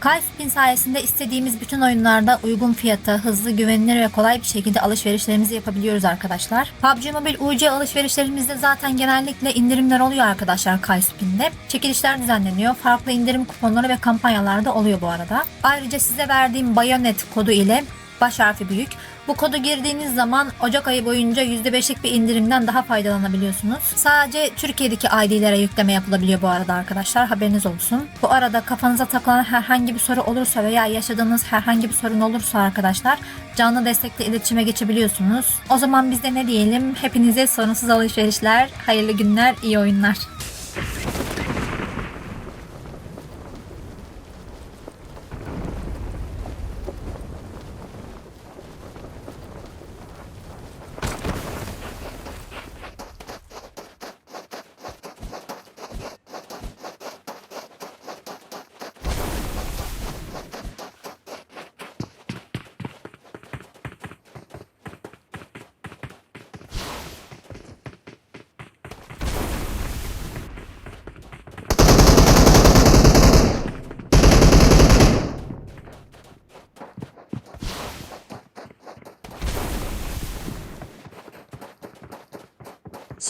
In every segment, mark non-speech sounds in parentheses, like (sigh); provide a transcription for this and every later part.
Kayspin sayesinde istediğimiz bütün oyunlarda uygun fiyata, hızlı, güvenilir ve kolay bir şekilde alışverişlerimizi yapabiliyoruz arkadaşlar. PUBG Mobile UC alışverişlerimizde zaten genellikle indirimler oluyor arkadaşlar Kayspin'de. Çekilişler düzenleniyor. Farklı indirim kuponları ve kampanyalar da oluyor bu arada. Ayrıca size verdiğim Bayonet kodu ile baş harfi büyük. Bu kodu girdiğiniz zaman Ocak ayı boyunca %5'lik bir indirimden daha faydalanabiliyorsunuz. Sadece Türkiye'deki ID'lere yükleme yapılabiliyor bu arada arkadaşlar. Haberiniz olsun. Bu arada kafanıza takılan herhangi bir soru olursa veya yaşadığınız herhangi bir sorun olursa arkadaşlar canlı destekle iletişime geçebiliyorsunuz. O zaman biz de ne diyelim? Hepinize sorunsuz alışverişler, hayırlı günler, iyi oyunlar.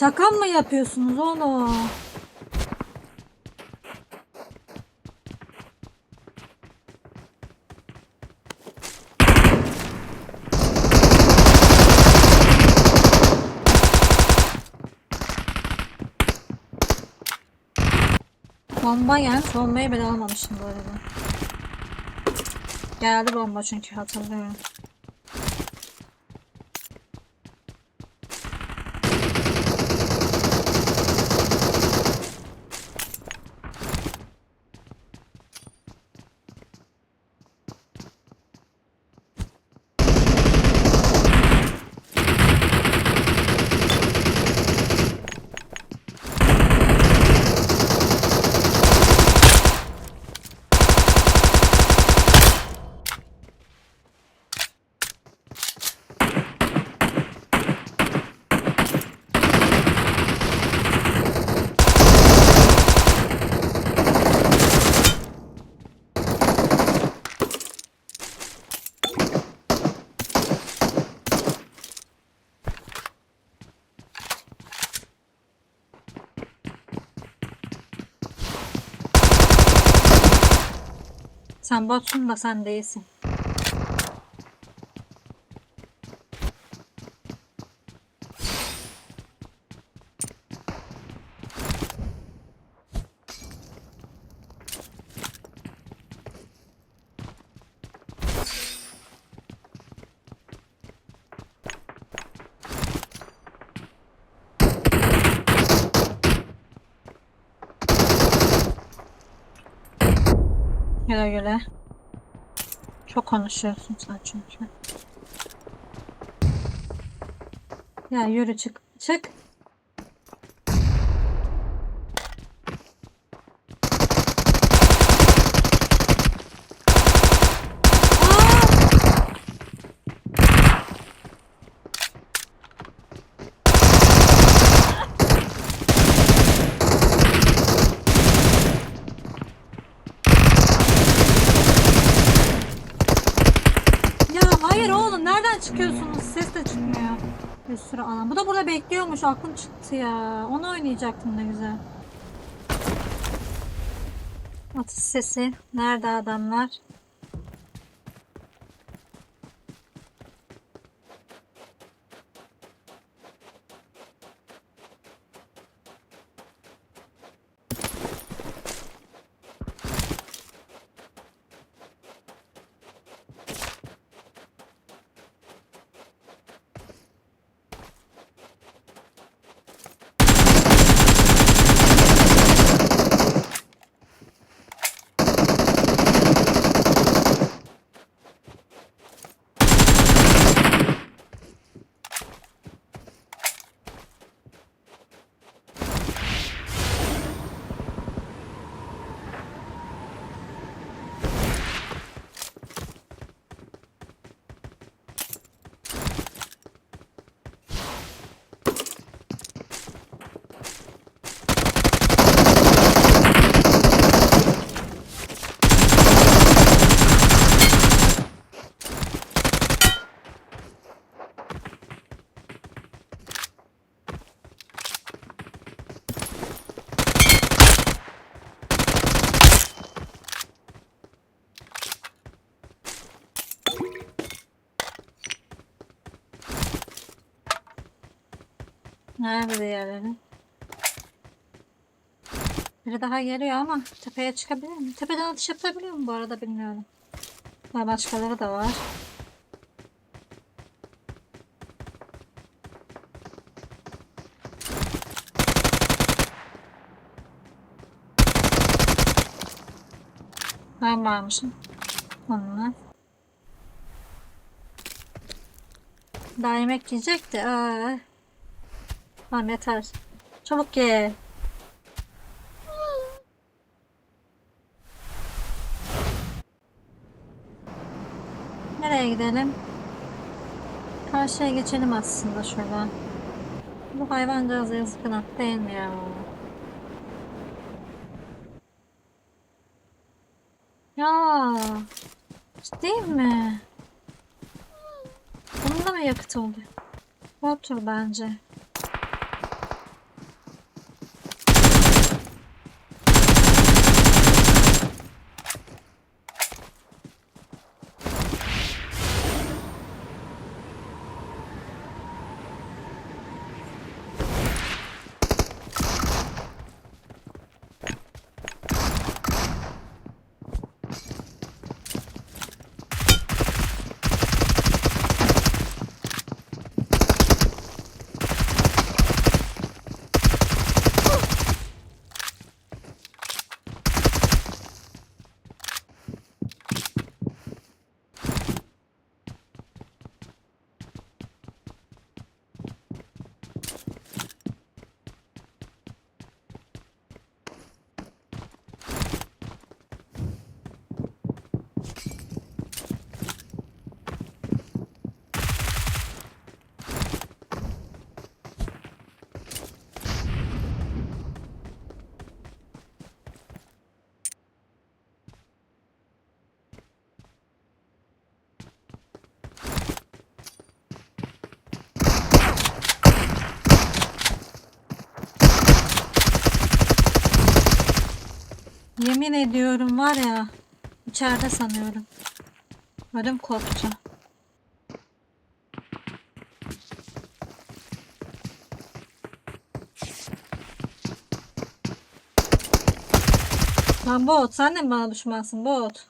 Şaka mı yapıyorsunuz oğlum? Bomba yani bombayı bile almamışım bu arada. Geldi bomba çünkü hatırlıyorum. Sen botsun da sen değilsin. Güle güle. Çok konuşuyorsun sen çünkü. Ya yürü çık. Çık. Ya hayır oğlum nereden çıkıyorsunuz? Ses de çıkmıyor. Bir sürü alan. Bu da burada bekliyormuş. Aklım çıktı ya. Onu oynayacaktım ne güzel. Atış sesi. Nerede adamlar? Nerede diğerleri? Biri daha geliyor ama tepeye çıkabilir mi? Tepeden atış yapabiliyor mu bu arada bilmiyorum. Daha başkaları da var. Ben varmışım. Onunla. Daha yemek yiyecek de. Aa. Tamam yeter. Çabuk ye. Nereye gidelim? Karşıya geçelim aslında şuradan. Bu hayvancağız yazık günah değil ya? Ya ciddi mi? Bunun da mı yakıt oldu? Otur bence. Yemin ediyorum var ya içeride sanıyorum. Ödüm koptu. Lan bot sen de mi bana düşmansın bot?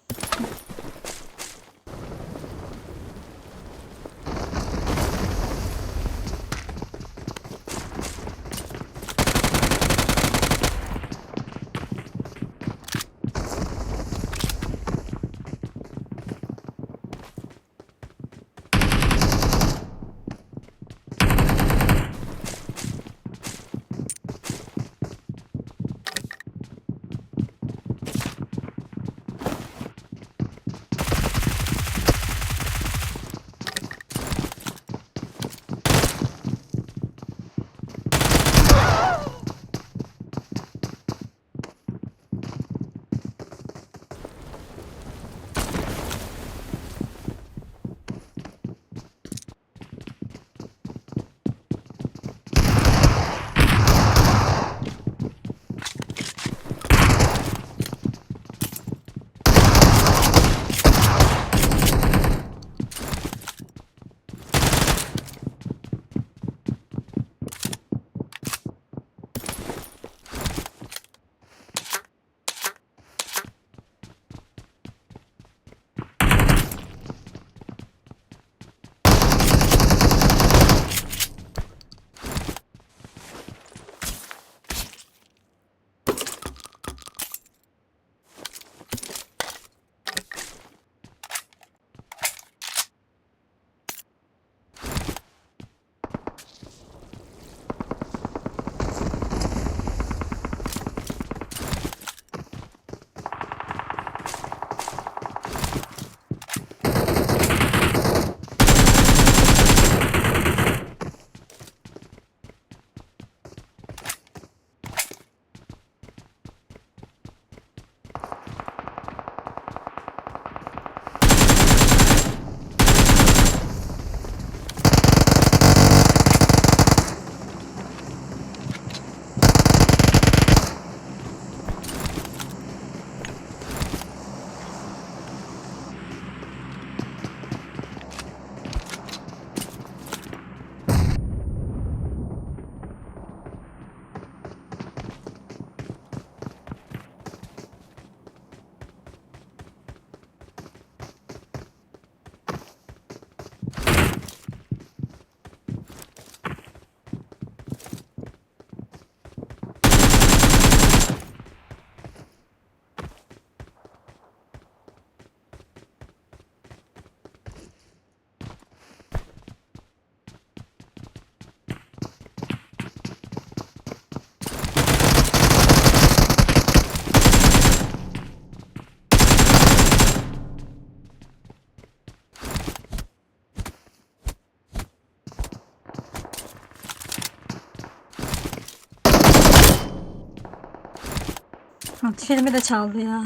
Tüfeğimi de çaldı ya.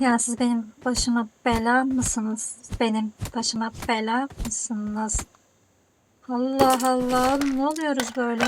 Ya siz benim başıma bela mısınız? Benim başıma bela mısınız? Allah Allah ne oluyoruz böyle?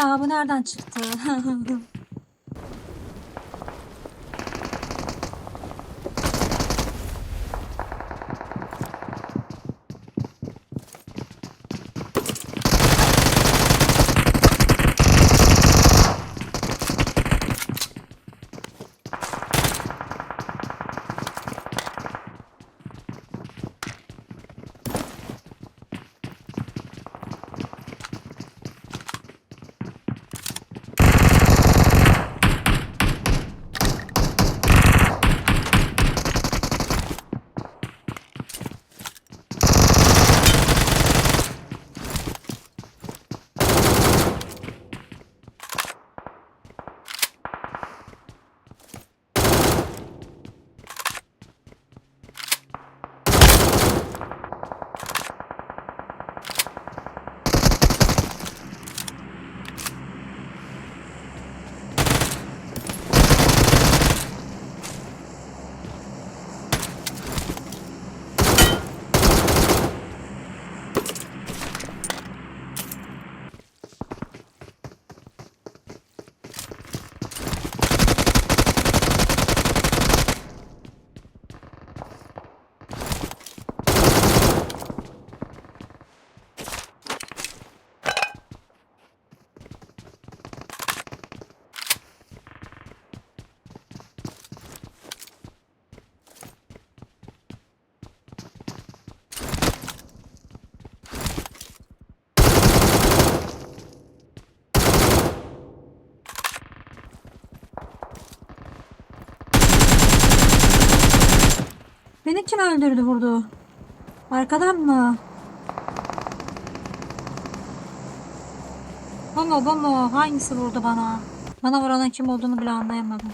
Ya bu nereden çıktı? (laughs) kim öldürdü vurdu? Arkadan mı? Bu mu? Hangisi vurdu bana? Bana vuranın kim olduğunu bile anlayamadım.